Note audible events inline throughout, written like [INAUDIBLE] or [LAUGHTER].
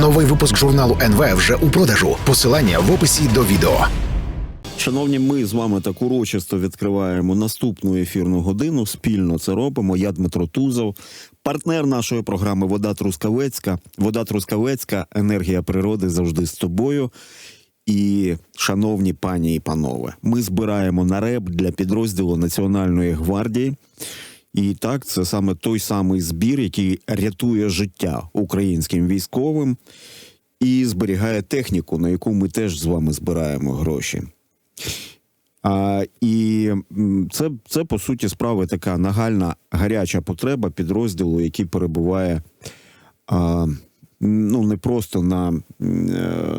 Новий випуск журналу НВ вже у продажу. Посилання в описі до відео. Шановні, ми з вами так урочисто відкриваємо наступну ефірну годину. Спільно це робимо. Я Дмитро Тузов, партнер нашої програми Вода Трускавецька. Вода Трускавецька, енергія природи завжди з тобою. І, шановні пані і панове, ми збираємо на реп для підрозділу Національної гвардії. І так, це саме той самий збір, який рятує життя українським військовим і зберігає техніку, на яку ми теж з вами збираємо гроші. А, і це, це по суті справи така нагальна гаряча потреба підрозділу, який перебуває а, ну не просто на, е,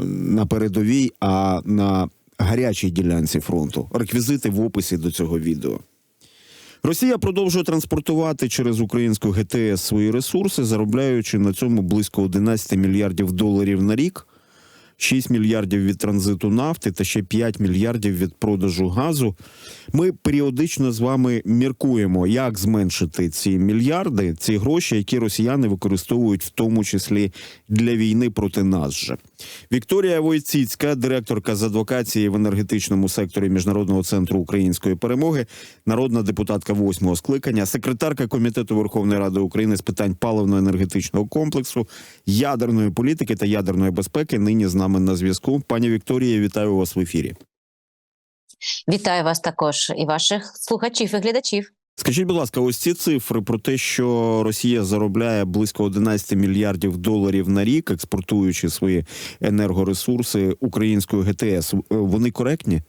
на передовій, а на гарячій ділянці фронту. Реквізити в описі до цього відео. Росія продовжує транспортувати через українську ГТС свої ресурси, заробляючи на цьому близько 11 мільярдів доларів на рік. 6 мільярдів від транзиту нафти та ще 5 мільярдів від продажу газу. Ми періодично з вами міркуємо, як зменшити ці мільярди, ці гроші, які росіяни використовують в тому числі для війни проти нас же. Вікторія Войціцька, директорка з адвокації в енергетичному секторі Міжнародного центру української перемоги, народна депутатка восьмого скликання, секретарка комітету Верховної Ради України з питань паливно-енергетичного комплексу, ядерної політики та ядерної безпеки. Нині з нами на зв'язку. Пані Вікторія, вітаю вас в ефірі. Вітаю вас також і ваших слухачів і глядачів. Скажіть, будь ласка, ось ці цифри про те, що Росія заробляє близько 11 мільярдів доларів на рік, експортуючи свої енергоресурси українською ГТС, е, вони коректні?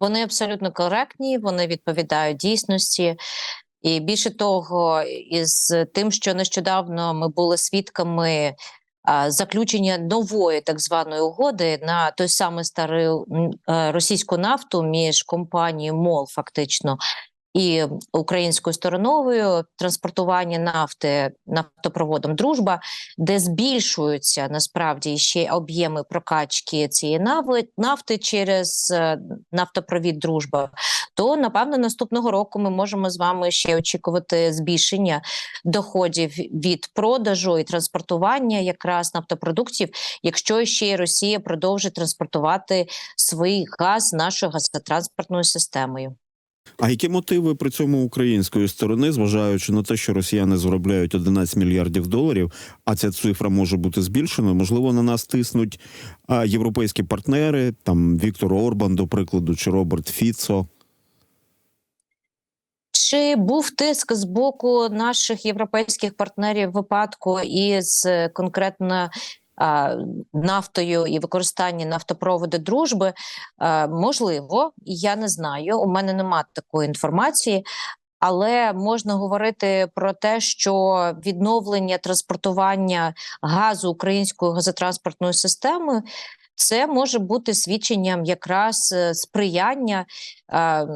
Вони абсолютно коректні, вони відповідають дійсності. І більше того, із тим, що нещодавно ми були свідками заключення нової так званої угоди на той самий старий е, російську нафту між компанією МОЛ, фактично. І українською стороною транспортування нафти нафтопроводом Дружба, де збільшуються насправді ще об'єми прокачки цієї нафти через е, нафтопровід Дружба, то напевно наступного року ми можемо з вами ще очікувати збільшення доходів від продажу і транспортування якраз нафтопродуктів, якщо ще й Росія продовжить транспортувати свій газ нашою газотранспортною системою. А які мотиви при цьому української сторони, зважаючи на те, що росіяни заробляють 11 мільярдів доларів, а ця цифра може бути збільшеною? Можливо, на нас тиснуть європейські партнери, там Віктор Орбан, до прикладу, чи Роберт Фіцо. Чи був тиск з боку наших європейських партнерів випадку із е, конкретно нафтою і використання нафтопроводу дружби? Можливо, я не знаю. У мене немає такої інформації. Але можна говорити про те, що відновлення транспортування газу українською газотранспортною системою це може бути свідченням якраз е, сприяння е,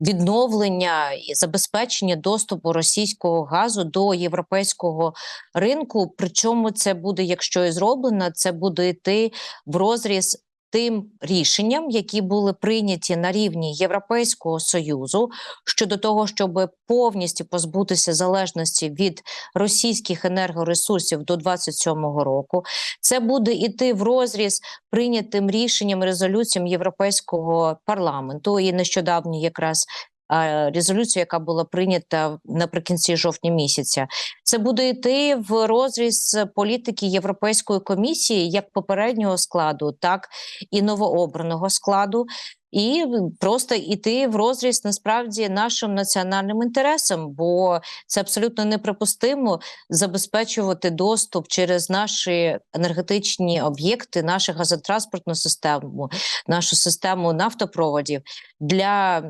відновлення і забезпечення доступу російського газу до європейського ринку. Причому це буде, якщо і зроблено, це буде йти в розріз. Тим рішенням, які були прийняті на рівні Європейського союзу щодо того, щоб повністю позбутися залежності від російських енергоресурсів до 27-го року, це буде йти в розріз прийнятим рішенням резолюціям Європейського парламенту і нещодавно якраз. е, Резолюцію, яка була прийнята наприкінці жовтня місяця, це буде йти в розріз політики Європейської комісії як попереднього складу, так і новообраного складу, і просто йти в розріз насправді нашим національним інтересам, бо це абсолютно неприпустимо забезпечувати доступ через наші енергетичні об'єкти, нашу газотранспортну систему, нашу систему нафтопроводів для е,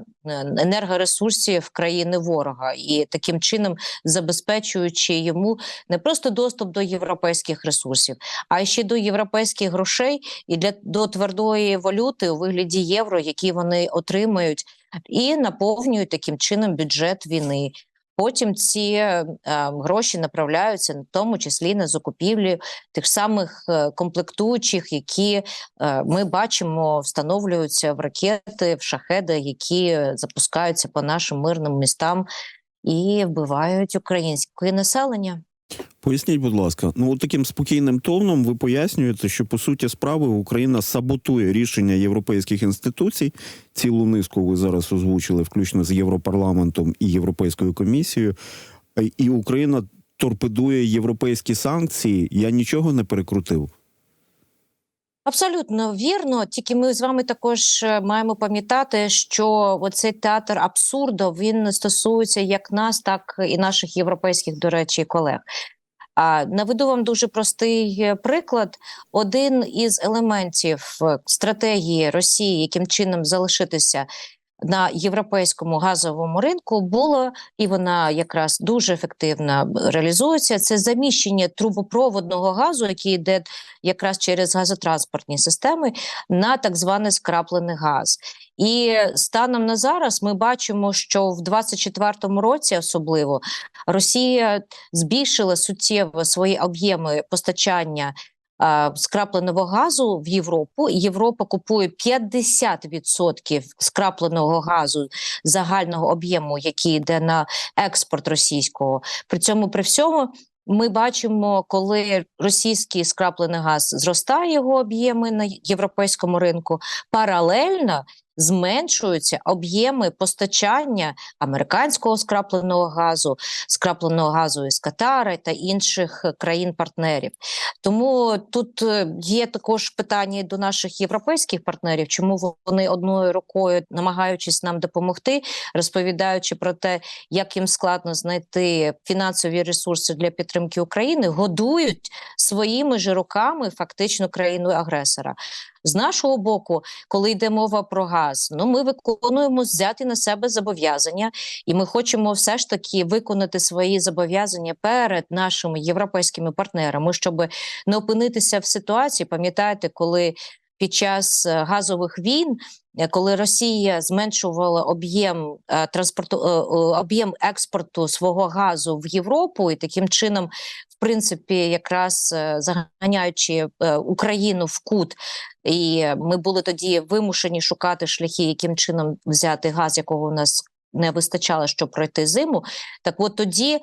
енергоресурсів країни ворога, і таким чином забезпечуючи йому не просто доступ до європейських ресурсів, а ще до європейських грошей і для до твердої валюти у вигляді євро, які вони отримують, і наповнюють таким чином бюджет війни. Потім ці е, гроші направляються, в тому числі на закупівлю тих самих е, комплектуючих, які е, ми бачимо, встановлюються в ракети, в шахеди, які запускаються по нашим мирним містам і вбивають українське населення. Поясніть, будь ласка, ну таким спокійним тоном ви пояснюєте, що по суті справи Україна саботує рішення європейських інституцій. Цілу низку ви зараз озвучили, включно з Європарламентом і Європейською комісією. Е, І Україна торпедує європейські санкції. Я нічого не перекрутив. Абсолютно вірно. Тільки ми з вами також е, маємо пам'ятати, що оцей театр абсурду він стосується як нас, так і наших європейських, до речі, колег. А наведу вам дуже простий е, приклад. Один із елементів е, стратегії Росії, яким чином залишитися на європейському газовому ринку, було і вона якраз дуже ефективно реалізується. Це заміщення трубопроводного газу, який йде якраз через газотранспортні системи, на так званий скраплений газ. І станом на зараз ми бачимо, що в 24-му році особливо Росія збільшила суттєво свої об'єми постачання скрапленого газу в Європу. Європа купує 50% скрапленого газу загального об'єму, який йде на експорт російського. При цьому при всьому. Ми бачимо, коли російський скраплений газ зростає його об'єми на європейському ринку, паралельно зменшуються об'єми постачання американського скрапленого газу, скрапленого газу із Катара та інших е, країн-партнерів. Тому тут е, є також питання до наших європейських партнерів, чому вони одною рукою, намагаючись нам допомогти, розповідаючи про те, як їм складно знайти фінансові ресурси для підтримки України, годують своїми ж руками фактично країну агресора. З нашого боку, коли йде мова про газ, ну ми виконуємо взяти на себе зобов'язання, і ми хочемо все ж таки виконати свої зобов'язання перед нашими європейськими партнерами, щоб не опинитися в ситуації. Пам'ятаєте, коли під час е, газових війн, е, коли Росія зменшувала об'єм е, транспорту об'єм експорту свого газу в Європу, і таким чином, в принципі, якраз заганяючи Україну в кут, і ми були тоді вимушені шукати шляхи, яким чином взяти газ, якого у нас не вистачало, щоб пройти зиму. Так, от тоді.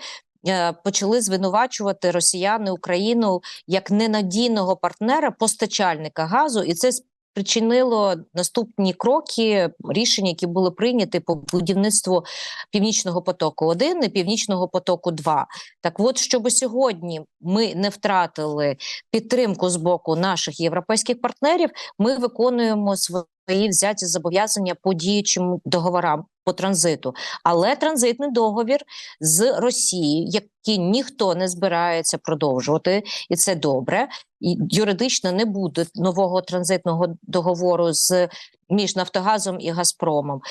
Е, Почали звинувачувати росіяни Україну як ненадійного партнера, постачальника газу, і це спричинило наступні кроки, рішення, які були прийняті по будівництву північного потоку 1 і північного потоку 2 Так, от щоб сьогодні ми не втратили підтримку з боку наших європейських партнерів, ми виконуємо свої взяті зобов'язання по діючим договорам по транзиту. Але транзитний договір з Росією, який ніхто не збирається продовжувати, і це добре. І юридично не буде нового транзитного договору з між Нафтогазом і Газпромом.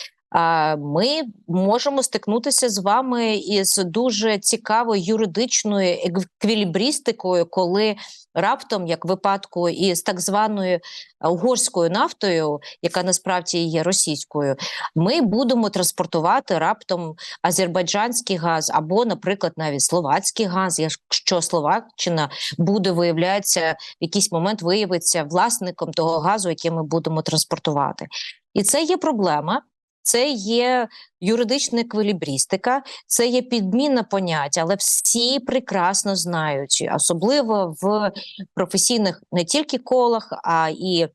Ми можемо стикнутися з вами із дуже цікавою юридичною еквілібристикою, коли раптом, як випадку із так званою угорською нафтою, яка насправді є російською, ми будемо транспортувати раптом азербайджанський газ або, наприклад, навіть словацький газ, якщо Словаччина буде виявляється в якийсь момент виявиться власником того газу, який ми будемо транспортувати, і це є проблема. Це є юридична еквілібристика, це є підміна понять, але всі прекрасно знають, особливо в професійних не тільки колах, а і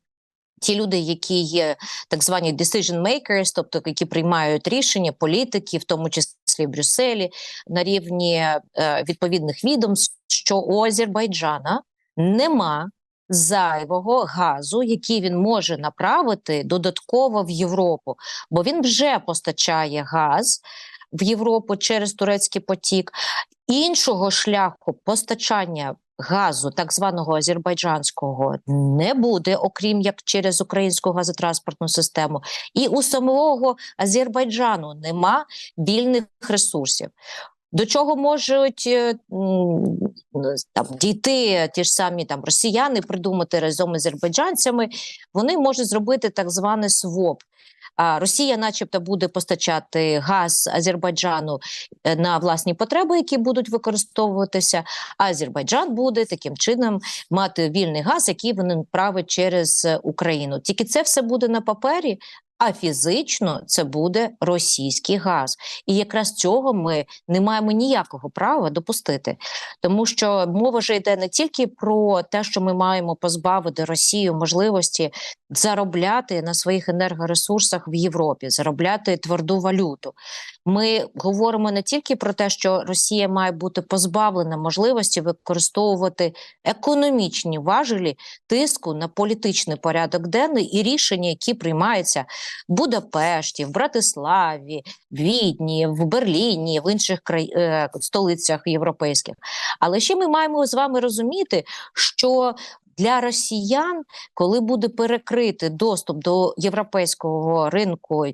ті люди, які є так звані decision makers, тобто які приймають рішення, політики, в тому числі в Брюсселі, на рівні е, відповідних відомств, що у Азербайджана нема зайвого газу, який він може направити додатково в Європу, бо він вже постачає газ в Європу через турецький потік. Іншого шляху постачання газу, так званого азербайджанського, не буде, окрім як через українську газотранспортну систему. І у самого Азербайджану нема вільних ресурсів. До чого можуть е, там дійти ті ж самі там росіяни, придумати разом із азербайджанцями, вони можуть зробити так званий своп. А Росія, начебто, буде постачати газ Азербайджану е, на власні потреби, які будуть використовуватися. А Азербайджан буде таким чином мати вільний газ, який він править через е, Україну. Тільки це все буде на папері. А фізично це буде російський газ. І якраз цього ми не маємо ніякого права допустити, тому що мова вже йде не тільки про те, що ми маємо позбавити Росію можливості заробляти на своїх енергоресурсах в Європі, заробляти тверду валюту. Ми говоримо не тільки про те, що Росія має бути позбавлена можливості використовувати економічні важелі тиску на політичний порядок денний і рішення, які приймаються в Будапешті, в Братиславі, в Відні, в Берліні, в інших край... е, столицях європейських. Але ще ми маємо з вами розуміти, що для росіян, коли буде перекритий доступ до європейського ринку,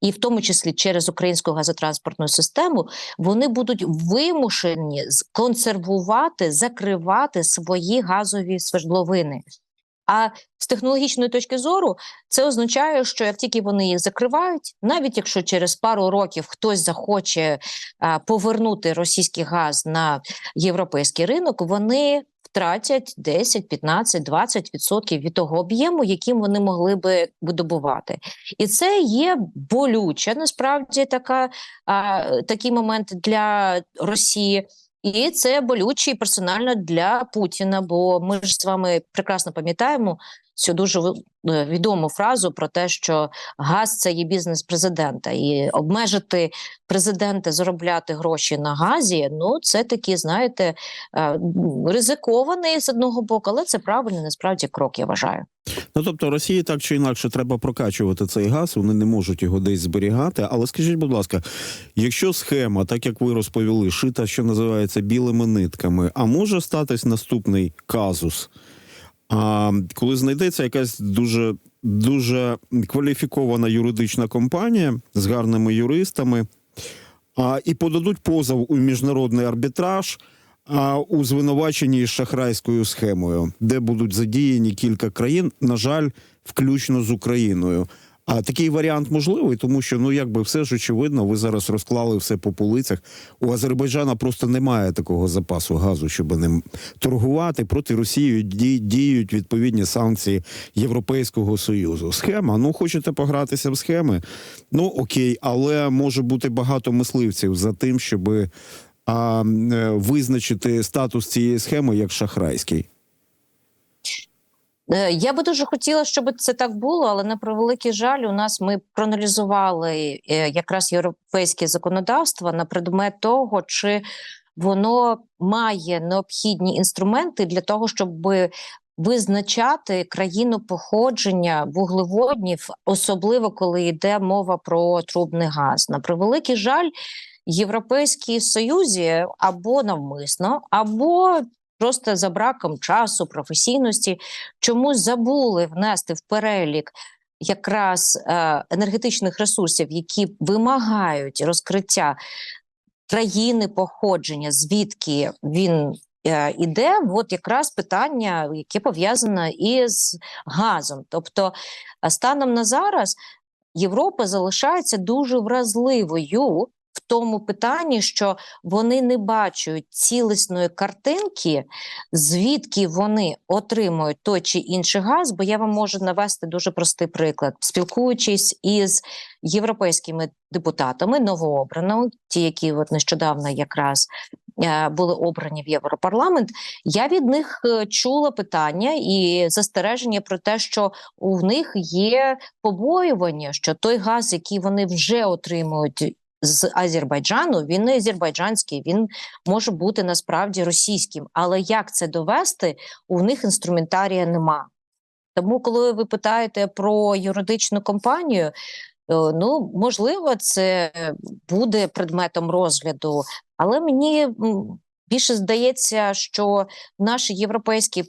і в тому числі через українську газотранспортну систему, вони будуть вимушені консервувати, закривати свої газові свердловини. А з технологічної точки зору це означає, що як тільки вони їх закривають, навіть якщо через пару років хтось захоче повернути російський газ на європейський ринок, вони втратять 10, 15, 20 відсотків від того об'єму, яким вони могли би видобувати. І це є болюче насправді така, а, такий момент для Росії. І це болюче персонально для Путіна, бо ми ж з вами прекрасно пам'ятаємо цю дуже е, відому фразу про те, що газ це є бізнес президента, і обмежити президента заробляти гроші на газі. Ну це такі, знаєте, е, ризикований з одного боку, але це правильний насправді крок. Я вважаю. Ну тобто Росії так чи інакше треба прокачувати цей газ, вони не можуть його десь зберігати. Але скажіть, будь ласка, якщо схема, так як ви розповіли, шита, що називається білими нитками, а може статись наступний казус? А коли знайдеться якась дуже дуже кваліфікована юридична компанія з гарними юристами, а, і подадуть позов у міжнародний арбітраж а, у звинуваченні з шахрайською схемою, де будуть задіяні кілька країн, на жаль, включно з Україною. А такий варіант можливий, тому що ну якби все ж очевидно, ви зараз розклали все по полицях. У Азербайджана просто немає такого запасу газу, щоб ним торгувати. Проти Росії ді- діють відповідні санкції Європейського союзу. Схема. Ну хочете погратися в схеми? Ну окей, але може бути багато мисливців за тим, щоб а, е, визначити статус цієї схеми як шахрайський. Е, Я би дуже хотіла, щоб це так було, але на превеликий жаль, у нас ми проаналізували е, якраз європейське законодавство на предмет того, чи воно має необхідні інструменти для того, щоб визначати країну походження вуглеводнів, особливо коли йде мова про трубний газ. На превеликий жаль, Європейській Союзі або навмисно, або просто за браком часу, професійності чомусь забули внести в перелік якраз е, енергетичних ресурсів, які вимагають розкриття країни походження, звідки він е, іде, от якраз питання, яке пов'язане із газом. Тобто, е, станом на зараз Європа залишається дуже вразливою. Тому питанні, що вони не бачать цілісної картинки, звідки вони отримують той чи інший газ, бо я вам можу навести дуже простий приклад, спілкуючись із європейськими депутатами новообраними, ті, які от нещодавно якраз е, були обрані в Європарламент, я від них е, чула питання і застереження про те, що у них є побоювання, що той газ, який вони вже отримують. З Азербайджану він не азербайджанський, він може бути насправді російським. Але як це довести? У них інструментарія нема. Тому, коли ви питаєте про юридичну компанію, е, ну можливо, це буде предметом розгляду, але мені більше здається, що наші європейські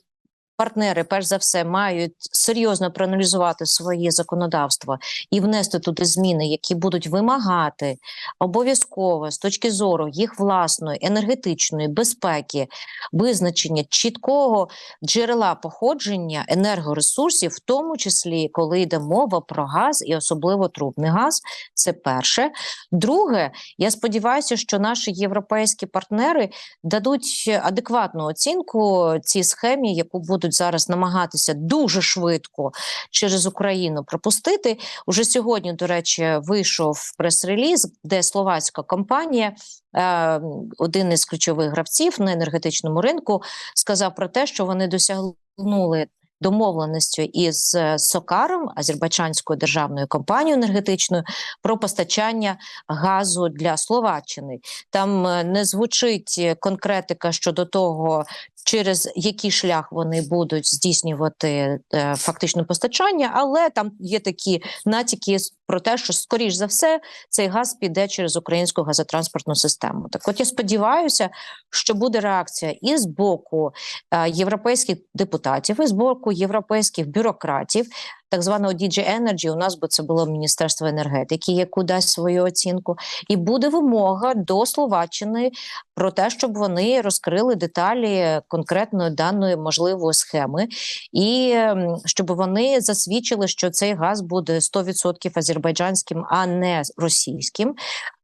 партнери, перш за все, мають серйозно проаналізувати своє законодавство і внести туди зміни, які будуть вимагати обов'язково з точки зору їх власної енергетичної безпеки, визначення чіткого джерела походження енергоресурсів, в тому числі коли йде мова про газ і особливо трубний газ. Це перше. Друге, я сподіваюся, що наші європейські партнери дадуть адекватну оцінку цій схемі, яку будуть будуть зараз намагатися дуже швидко через Україну пропустити. Уже сьогодні, до речі, вийшов прес-реліз, де словацька компанія, е, один із ключових гравців на енергетичному ринку, сказав про те, що вони досягнули домовленістю із е, Сокаром, азербайджанською державною компанією енергетичною, про постачання газу для Словаччини. Там е, не звучить конкретика щодо того, через який шлях вони будуть здійснювати е, фактично постачання, але там є такі натяки про те, що скоріш за все цей газ піде через українську газотранспортну систему. Так, от я сподіваюся, що буде реакція і з боку е, європейських депутатів, і з боку європейських бюрократів, так званого DG Energy, у нас би це було Міністерство енергетики, яку дасть свою оцінку, і буде вимога до Словаччини про те, щоб вони розкрили деталі конкретної даної можливої схеми, і ем, щоб вони засвідчили, що цей газ буде 100% азербайджанським, а не російським.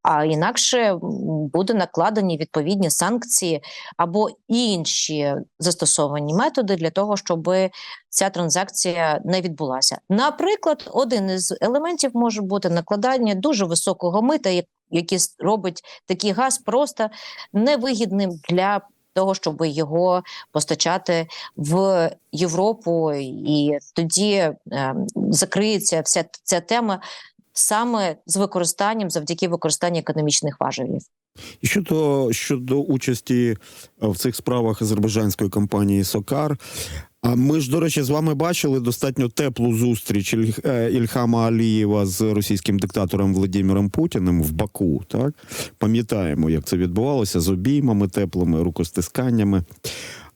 А інакше буде накладені відповідні санкції або інші застосовані методи для того, щоб ця транзакція не відбулася. Наприклад, один із елементів може бути накладання дуже високого мита, як- який робить такий газ просто невигідним для того, щоб його постачати в Європу, і тоді е, закриється вся ця тема саме з використанням завдяки використанню економічних важелів. І щодо, щодо участі е, в цих справах азербайджанської компанії Сокар. А ми ж, до речі, з вами бачили достатньо теплу зустріч е, Ільхама Алієва з російським диктатором Владимиром Путіним в Баку. Так пам'ятаємо, як це відбувалося з обіймами теплими, рукостисканнями.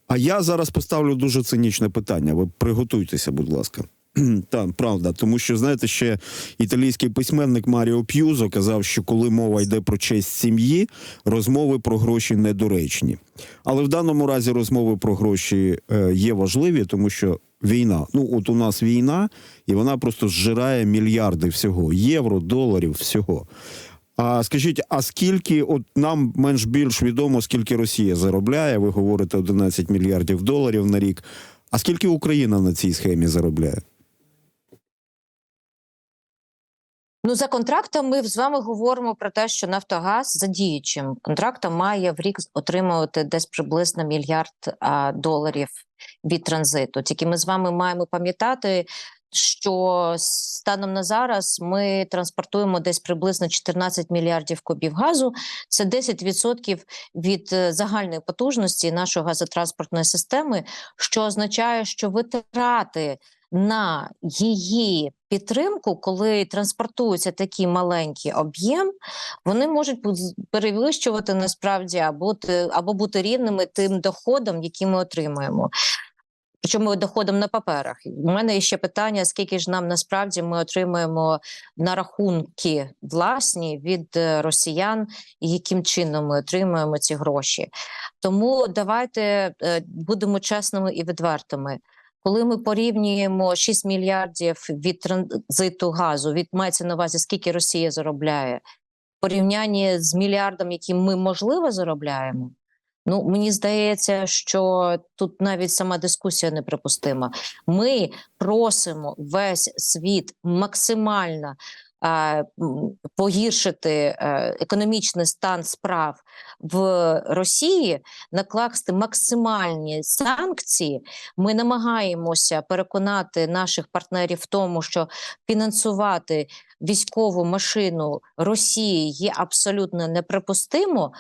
А я зараз поставлю дуже цинічне питання. Ви приготуйтеся, будь ласка. [CLEARS THROAT] Так, правда, тому що знаєте, ще італійський письменник Маріо П'юзо казав, що коли мова йде про честь сім'ї, розмови про гроші недоречні. Але в даному разі розмови про гроші е, є важливі, тому що війна. Ну, от у нас війна, і вона просто зжирає мільярди всього євро, доларів, всього. А скажіть, а скільки от нам менш більш відомо, скільки Росія заробляє? Ви говорите 11 мільярдів доларів на рік. А скільки Україна на цій схемі заробляє? Ну за контрактом ми з вами говоримо про те, що Нафтогаз за діючим контрактом має в рік отримувати десь приблизно мільярд а, доларів від транзиту. Тільки ми з вами маємо пам'ятати, що станом на зараз ми транспортуємо десь приблизно 14 мільярдів кубів газу. Це 10% від е, загальної потужності нашої газотранспортної системи, що означає, що витрати на її підтримку, коли транспортується такий маленький об'єм, вони можуть перевищувати насправді або або бути рівними тим доходам, які ми отримуємо. Причому доходом на паперах. У мене є ще питання: скільки ж нам насправді ми отримуємо на рахунки власні від е, росіян, і яким чином ми отримуємо ці гроші. Тому давайте е, будемо чесними і відвертими. Коли ми порівнюємо 6 мільярдів від транзиту газу, від мається на увазі, скільки Росія заробляє, порівнянні з мільярдом, які ми можливо заробляємо. Ну мені здається, що тут навіть сама дискусія неприпустима. Ми просимо весь світ максимально погіршити е, економічний стан справ в Росії, накласти максимальні санкції. Ми намагаємося переконати наших партнерів в тому, що фінансувати військову машину Росії є абсолютно неприпустимо.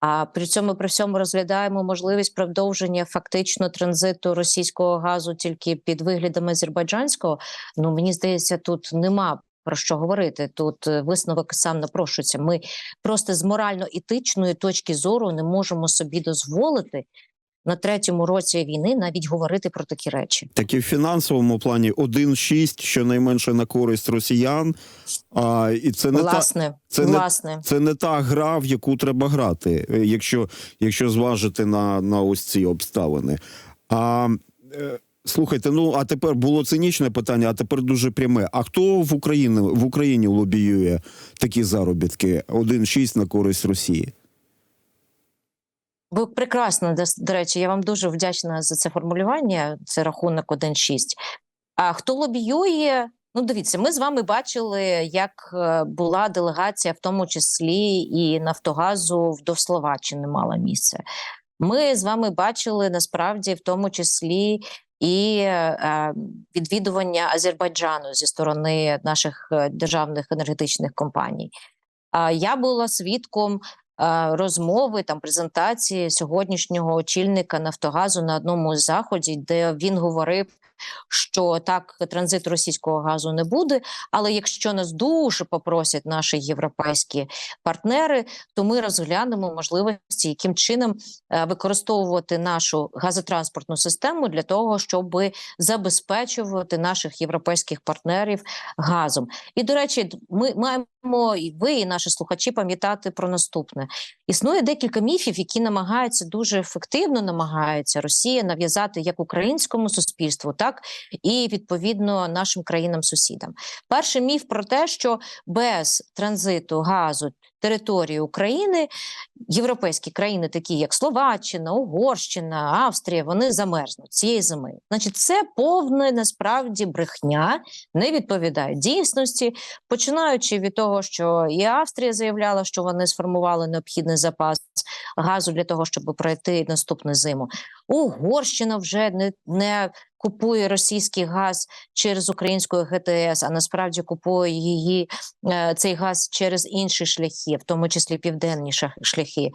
А при цьому при всьому розглядаємо можливість продовження фактично транзиту російського газу тільки під виглядом азербайджанського. Ну мені здається, тут нема про що говорити. Тут е, висновок сам напрошується. Ми просто з морально-етичної точки зору не можемо собі дозволити на третьому році війни навіть говорити про такі речі. Так і в фінансовому плані 1,6, щонайменше на користь росіян. А, і це не та власне, це не- власне. це не та гра, в яку треба грати, якщо, якщо зважити на, на ось ці обставини. А е, слухайте, ну а тепер було цинічне питання, а тепер дуже пряме. А хто в Україні в Україні лобіює такі заробітки? 1,6 на користь Росії? Ви прекрасно, до, речі, я вам дуже вдячна за це формулювання. Це рахунок 1.6. А хто лобіює? Ну, дивіться, ми з вами бачили, як е, була делегація, в тому числі і Нафтогазу до Словаччини мала місце. Ми з вами бачили насправді, в тому числі. І е, відвідування Азербайджану зі сторони наших е, державних енергетичних компаній. Я була свідком е, розмови там презентації сьогоднішнього очільника Нафтогазу на одному з заходів, де він говорив, що так транзит російського газу не буде. Але якщо нас дуже попросять наші європейські партнери, то ми розглянемо можливості, яким чином е, використовувати нашу газотранспортну систему для того, щоб забезпечувати наших європейських партнерів газом. І до речі, ми маємо і ви, і наші слухачі пам'ятати про наступне: існує декілька міфів, які намагаються дуже ефективно намагаються Росія нав'язати як українському суспільству, так і відповідно нашим країнам-сусідам. Перший міф про те, що без транзиту газу території України європейські країни, такі як Словаччина, Угорщина, Австрія, вони замерзнуть цієї зими. Значить, це повне насправді брехня, не відповідає дійсності, починаючи від того, що і Австрія заявляла, що вони сформували необхідний запас газу для того, щоб пройти наступну зиму. Угорщина вже не, не купує російський газ через українську ГТС, а насправді купує її е, цей газ через інші шляхи, в тому числі південні шляхи.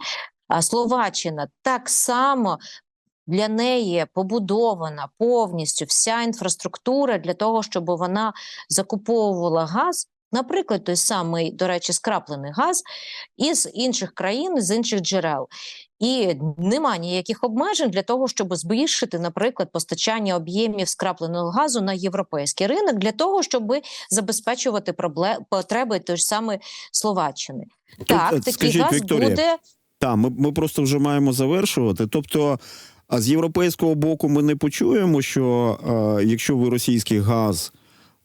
А Словаччина так само. Для неї побудована повністю вся інфраструктура для того, щоб вона закуповувала газ, наприклад, той самий, до речі, скраплений газ із інших країн, з інших джерел. І нема ніяких обмежень для того, щоб збільшити, наприклад, постачання об'ємів скрапленого газу на європейський ринок для того, щоб забезпечувати пробле- потреби той ж самої Словаччини. Тут, так, е, такий скажіть, газ Вікторія, буде. Так, ми, ми просто вже маємо завершувати. Тобто, а з європейського боку ми не почуємо, що е, якщо ви російський газ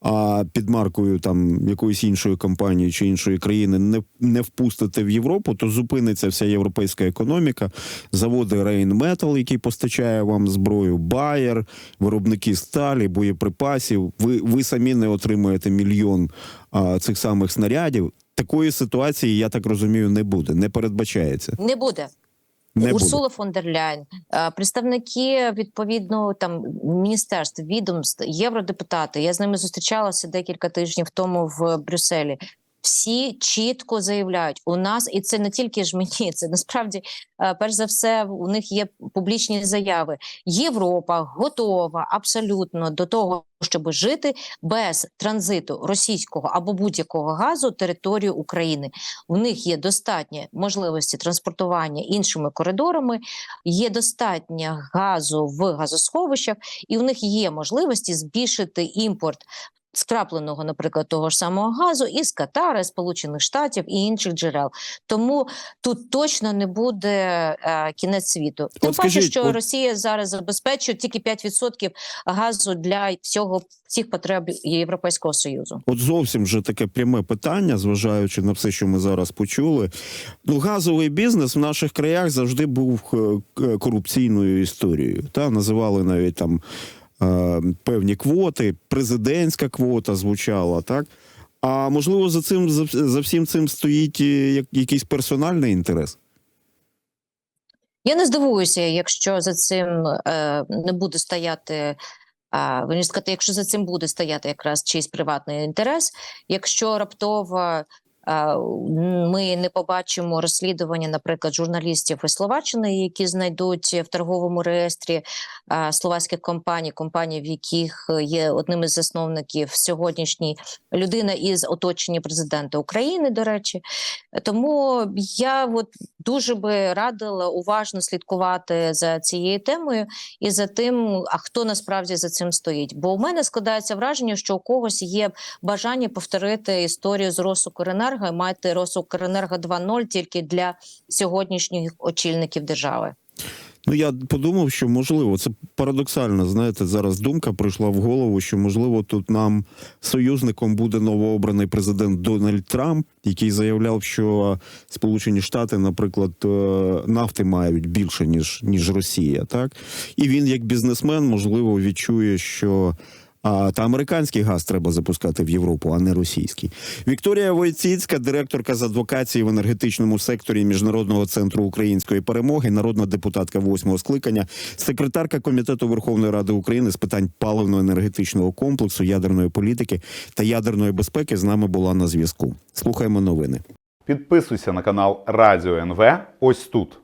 а під маркою там якоїсь іншої компанії чи іншої країни не, не впустите в Європу, то зупиниться вся європейська економіка, заводи Рейнметал, який постачає вам зброю, Bayer, виробники сталі, боєприпасів. Ви, ви самі не отримаєте мільйон а, цих самих снарядів. Такої ситуації, я так розумію, не буде, не передбачається. Не буде. Не Урсула фон дер Ляйн, е, представники відповідно там міністерств, відомств, євродепутати. Я з ними зустрічалася декілька тижнів тому в Брюсселі. Всі чітко заявляють, у нас і це не тільки ж мені, це насправді е, перш за все у них є публічні заяви. Європа готова абсолютно до того, щоб жити без транзиту російського або будь-якого газу територію України. У них є достатні можливості транспортування іншими коридорами, є достатньо газу в газосховищах, і у них є можливості збільшити імпорт. Скрапленого, наприклад, того ж самого газу із Катара, Сполучених Штатів і інших джерел. Тому тут точно не буде е, кінець світу. Тим паче, що от- Росія зараз забезпечує тільки 5% газу для всього всіх потреб Європейського союзу. От зовсім вже таке пряме питання, зважаючи на все, що ми зараз почули. Ну, газовий бізнес в наших краях завжди був е, корупційною історією. Та називали навіть там певні квоти, президентська квота звучала, так. А можливо, за цим за, всім цим стоїть е, якийсь персональний інтерес. Я не здивуюся, якщо за цим е, не буде стояти. А ви сказати, якщо за цим буде стояти якраз чийсь приватний інтерес, якщо раптово ми не побачимо розслідування, наприклад, журналістів із Словаччини, які знайдуть в торговому реєстрі словацьких компаній, компаній, в яких є одним із засновників сьогоднішній людина із оточення президента України, до речі. Тому я от дуже би радила уважно слідкувати за цією темою і за тим, а хто насправді за цим стоїть. Бо у мене складається враження, що у когось є бажання повторити історію з Росукренерго і мати Росукренерго 2.0 тільки для сьогоднішніх очільників держави. Ну я подумав, що можливо це парадоксально. Знаєте, зараз думка прийшла в голову, що можливо тут нам союзником буде новообраний президент Дональд Трамп, який заявляв, що Сполучені Штати, наприклад, е, нафти мають більше ніж ніж Росія, так і він, як бізнесмен, можливо, відчує, що. А та американський газ треба запускати в Європу, а не російський. Вікторія Войціцька, директорка з адвокації в енергетичному секторі Міжнародного центру української перемоги, народна депутатка восьмого скликання, секретарка комітету Верховної Ради України з питань паливно-енергетичного комплексу, ядерної політики та ядерної безпеки з нами була на зв'язку. Слухаємо новини. Підписуйся на канал Радіо НВ ось тут.